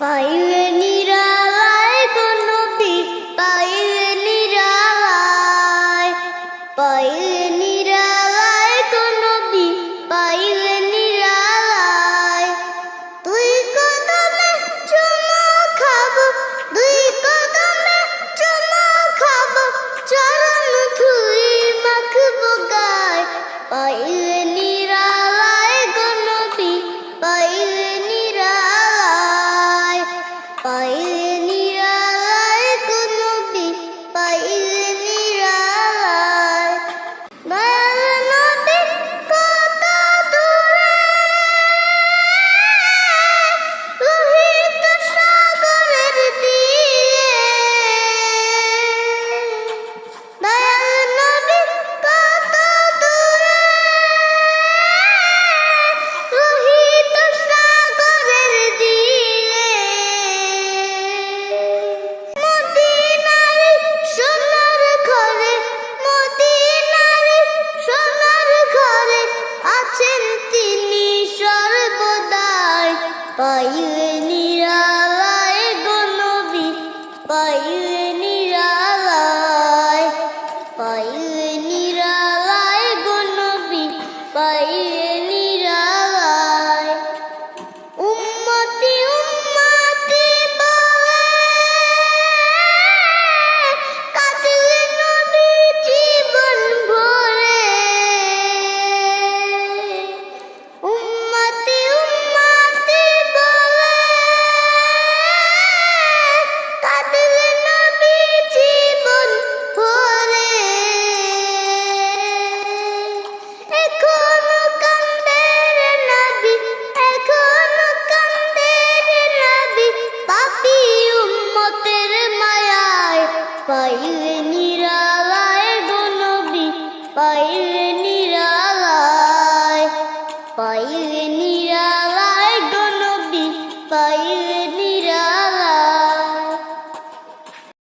পাইলে নিরালায় পাইলে নিরালায় গনবী পাইলে নিরালায় பயில்